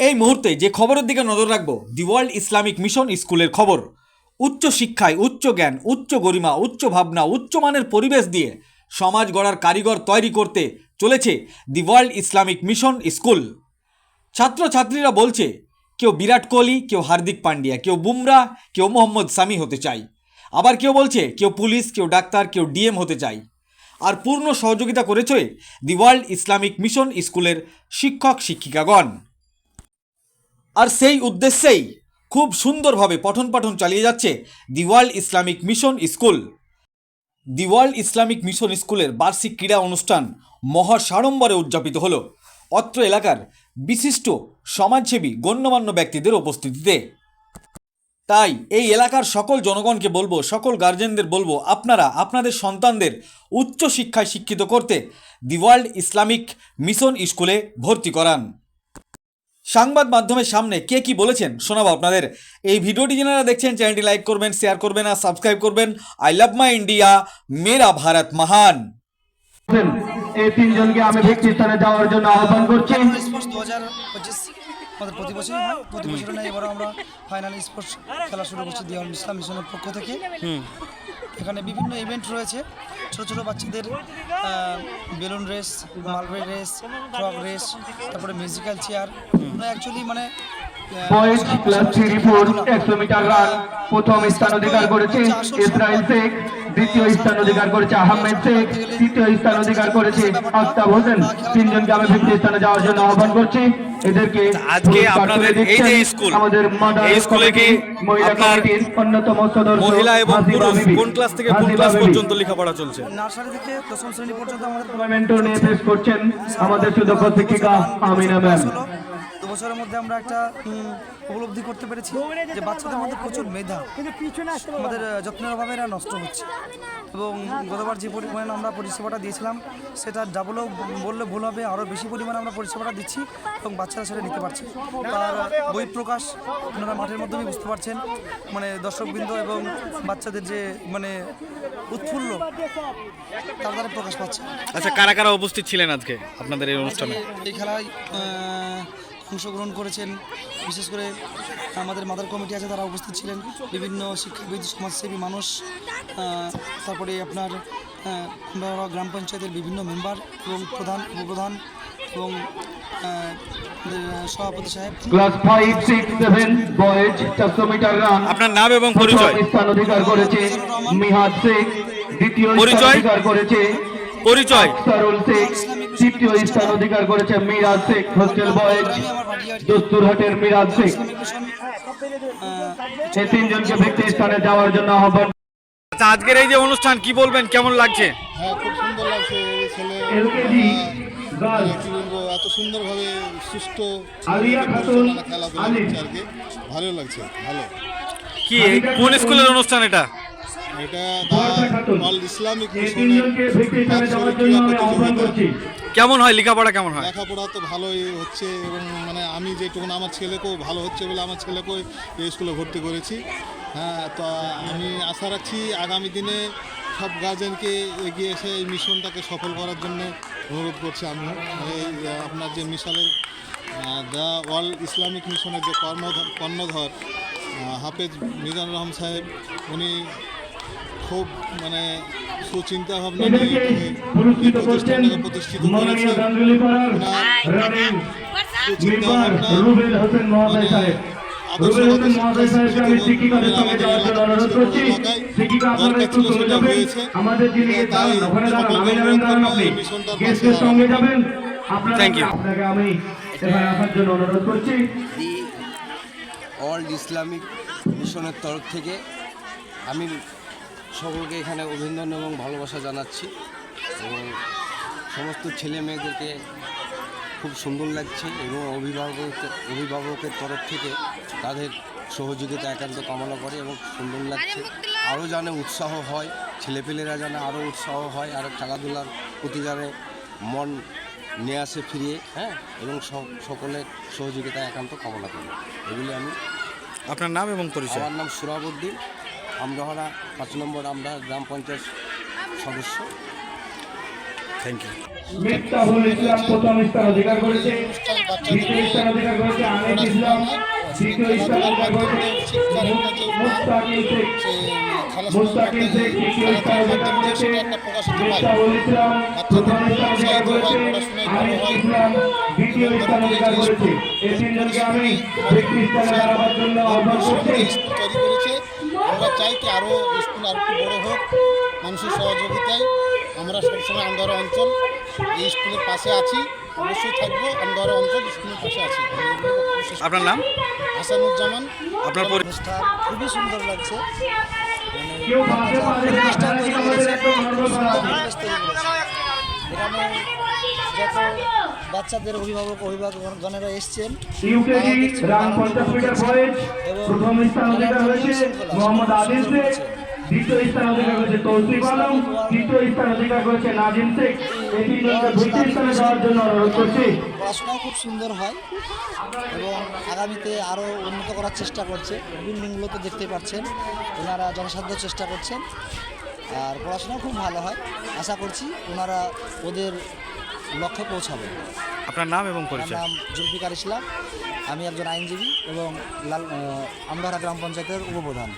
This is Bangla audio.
এই মুহূর্তে যে খবরের দিকে নজর রাখব দি ওয়ার্ল্ড ইসলামিক মিশন স্কুলের খবর। উচ্চ শিক্ষায় উচ্চ জ্ঞান, উচ্চ গরিমা, উচ্চ ভাবনা উচ্চমানের পরিবেশ দিয়ে সমাজ গড়ার কারিগর তৈরি করতে চলেছে the world Islamic mission school. ছাত্রছাত্রীরা বলছে, কেউ বিরাট কোহলি, কেউ হার্দিক পান্ডিয়া, কেউ বুমরা, কেউ মোহাম্মদ সামি হতে চাই। আবার কেউ বলছে, কেউ পুলিশ, কেউ ডাক্তার, কেউ ডিএম হতে চাই। আর পূর্ণ সহযোগিতা করেছে দি ওয়ার্ল্ড ইসলামিক মিশন স্কুলের শিক্ষক শিক্ষিকাগণ আর সেই উদ্দেশ্যেই খুব সুন্দরভাবে পঠন পাঠন চালিয়ে যাচ্ছে the world Islamic mission school. The world Islamic mission স্কুলের বার্ষিক ক্রীড়া অনুষ্ঠান মহা সাড়ম্বরে উদযাপিত হল। অত্র এলাকার বিশিষ্ট সমাজসেবী, গণ্যমান্য ব্যক্তিদের উপস্থিতিতে। তাই এই এলাকার সকল জনগণকে বলব, সকল গার্জেনদের বলব, আপনারা, আপনাদের সন্তানদের উচ্চ শিক্ষায় শিক্ষিত করতে দি ওয়ার্ল্ড ইসলামিক মিশন স্কুলে ভর্তি করান। সংবাদ মাধ্যমের সামনে কে কি বলেছেন শোনাবো আপনাদের। এই ভিডিওটি যারা দেখছেন চ্যানেলটি লাইক করবেন শেয়ার করবেন আর সাবস্ক্রাইব করবেন। আই লাভ মাই ইন্ডিয়া মেরা ভারত মহান। এই তিনজনকে আমি স্থানে যাওয়ার জন্য আহ্বান করছি। আমাদের প্রতি বছরই হয় প্রতি বছর না এবারও আমরা ফাইনাল স্পোর্টস খেলা শুরু করছি দিয়াল ইসলাম মিশনের পক্ষ থেকে। এখানে বিভিন্ন ইভেন্ট রয়েছে। ছোট ছোট বাচ্চাদের বেলুন রেস মালবে রেস ফ্রক রেস তারপরে মিউজিক্যাল চেয়ার অ্যাকচুয়ালি মানে বয়েজ ক্লাস থ্রি ফোর একশো মিটার রান প্রথম স্থান অধিকার করেছে ইসরায়েল শেখ দ্বিতীয় স্থান অধিকার করেছে আহমেদ শেখ তৃতীয় স্থান অধিকার করেছে আফতাব হোসেন। তিনজনকে আমি ব্যক্তি স্থানে যাওয়ার জন্য আহ্বান করছি। এদেরকে আজকে আপনাদের এই যে স্কুল, আমাদের মাদার এই স্কুলে কি আপনার অন্যতম সদস্য মহিলা এবং পুরুষ কোন ক্লাস থেকে কোন ক্লাস পর্যন্ত লেখাপড়া চলছে? নার্সারি থেকে দশম শ্রেণি পর্যন্ত আমাদের টুর্নামেন্টও নিয়ে পেশ করছেন আমাদের সুদক্ষ শিক্ষিকা আমিনা ম্যাম। বছরের মধ্যে আমরা একটা উপলব্ধি করতে পেরেছি যে বাচ্চাদের মধ্যে প্রচুর মেধা। আমাদের যত্নের অভাবে এরা নষ্ট হচ্ছে। এবং গতবার যে পরিমাণ আমরা পরিষেবাটা দিয়েছিলাম সেটা ডাবলও বললে ভুল হবে আরও বেশি পরিমাণে আমরা পরিষেবাটা দিচ্ছি এবং বাচ্চারা সেটা নিতে পারছে। তার বই প্রকাশ আপনারা মাঠের মাধ্যমে বুঝতে পারছেন। মানে দর্শকবৃন্দ এবং বাচ্চাদের যে মানে উৎফুল্ল তার দ্বারা প্রকাশ পাচ্ছে। আচ্ছা কারা কারা উপস্থিত ছিলেন আজকে আপনাদের এই অনুষ্ঠানে? এই খেলায় অংশগ্রহণ করেছেন। বিশেষ করে আমাদের মাদার কমিটি আছে তারা উপস্থিত ছিলেন। বিভিন্ন শিক্ষাবিদ সমাজসেবী মানুষ তারপরে আপনার আমরা গ্রাম পঞ্চায়েতের বিভিন্ন মেম্বার এবং প্রধান উপপ্রধান এবং সভাপতি সাহেব। ক্লাস বয়েজ চারশো মিটার রান আপনার নাম এবং পরিচয়? স্থান অধিকার করেছে। মিহাদ শেখ দ্বিতীয় স্থান? অধিকার করেছে। পরিচয়? সরুল শেখ তৃতীয় স্থান অধিকার করেছে মিরাজ শেখ হোস্টেল বয়েজ দস্তুরহাটের মিরাজ শেখ। এই তিনজনকে ব্যক্তি স্থানে যাওয়ার জন্য আহ্বান। আচ্ছা আজকের এই যে অনুষ্ঠান কি বলবেন? কেমন লাগছে? হ্যাঁ খুব সুন্দর লাগছে। ছেলে কি বলব এত সুন্দরভাবে কি। ভালো লাগছে ভালো। কি কোন স্কুলের অনুষ্ঠান এটা? অল কেমন হয়? লেখাপড়া কেমন হয়? লেখাপড়া তো ভালোই হচ্ছে এবং মানে আমি যেটুকু আমার ছেলেকেও ভালো হচ্ছে বলে আমার ছেলেকেও এই স্কুলে ভর্তি করেছি। হ্যাঁ তো আমি আশা রাখছি আগামী দিনে সব গার্জেনকে এগিয়ে এসে এই মিশনটাকে সফল করার জন্য অনুরোধ করছি আমি। এই আপনার যে মিশনের দ্য ওয়ার্ল্ড ইসলামিক মিশনের যে কর্ণধর কর্ণধর হাফেজ মিজানুর রহমান সাহেব উনি খুব মানে সুচিন্তা ভাবনা নিয়ে এই প্রতিষ্ঠানটাকে প্রতিষ্ঠিত করেছে। সুচিন্তা ভাবনা রুবেল হোসেন মহাশয় সাহেবকে আমি শিক্ষিকাদের সঙ্গে যাওয়ার জন্য অনুরোধ করছি। শিক্ষিকা আপনারা একটু চলে যাবেন। আমাদের যিনি দাঁড়ান ওখানে দাঁড়ান আমি নামেন দাঁড়ান আপনি গেস্টের সঙ্গে যাবেন। আপনারা আপনাকে আমি এখানে আসার জন্য অনুরোধ করছি। দি ইসলামিক মিশনের তরফ থেকে আমি সকলকে এখানে অভিনন্দন এবং ভালোবাসা জানাচ্ছি। এবং সমস্ত ছেলে মেয়েদেরকে খুব সুন্দর লাগছে এবং অভিভাবক অভিভাবকের তরফ থেকে তাদের সহযোগিতা একান্ত কামনা করে এবং সুন্দর লাগছে। আরও যেন উৎসাহ হয় ছেলেপেলেরা যেন আরও উৎসাহ হয় আরও খেলাধুলার প্রতি যেন মন নিয়ে আসে ফিরিয়ে হ্যাঁ এবং সব- সকলের সহযোগিতা একান্ত কামনা করি। এগুলি আমি আপনার নাম এবং পরিচয়? আমার নাম সুরাবুদ্দিন। আমরাহারা পাঁচ নম্বর আমরা গ্রাম পঞ্চায়েত সদস্য। থ্যাংক ইউ মিফতাহুল ইসলাম প্রথম স্থান অধিকার করেছে দ্বিতীয় স্থান অধিকার করেছে আমের ইসলাম দ্বিতীয় স্থান অধিকার করেছে শিক্ষার একটা যে মুস্তাকিম শেখ। মুস্তাকিম শেখ তৃতীয় স্থান অধিকার করেছে ইসলাম প্রথম স্থান অধিকার করেছে আনিস ইসলাম দ্বিতীয় স্থান অধিকার করেছে। এই তিনজনকে আমি ব্যক্তি স্থানে দাঁড়াবার জন্য আহ্বান করছি করেছে। আমরা চাই কি আরও স্কুল আর একটু বড়ো হোক মানুষের সহযোগিতায় আমরা সবসময় আন্দোলন অঞ্চল এই স্কুলের পাশে আছি অবশ্যই থাকব আন্দোলন অঞ্চল স্কুলের পাশে আছি। আপনার নাম? হাসানুজ্জামান। আপনার পরিবেশটা খুবই সুন্দর লাগছে। পরিবেশটা তৈরি করেছে, এখানে যত বাচ্চাদের অভিভাবক অভিভাবক অভিভাবকগণেরা এসছেন ইউকেজি রান পঞ্চাশ মিটার বয়স প্রথম স্থান অধিকার হয়েছে মোহাম্মদ আদিল শেখ দ্বিতীয় স্থান অধিকার করেছে তৌসিফ আলম তৃতীয় স্থান অধিকার করেছে নাজিম শেখ। এই তিনজনকে দুইটি স্থানে যাওয়ার জন্য অনুরোধ করছি। পড়াশোনাও খুব সুন্দর হয় এবং আগামীতে আরও উন্নত করার চেষ্টা করছে। বিল্ডিংগুলো তো দেখতে পাচ্ছেন ওনারা জনসাধ্য চেষ্টা করছেন। আর পড়াশোনাও খুব ভালো হয়। আশা করছি ওনারা ওদের লক্ষ্যে পৌঁছাবে আপনার নাম এবং পরিচয়? নাম জুলফিকার ইসলাম। আমি একজন আইনজীবী এবং লাল আমদারা গ্রাম পঞ্চায়েতের উপপ্রধান।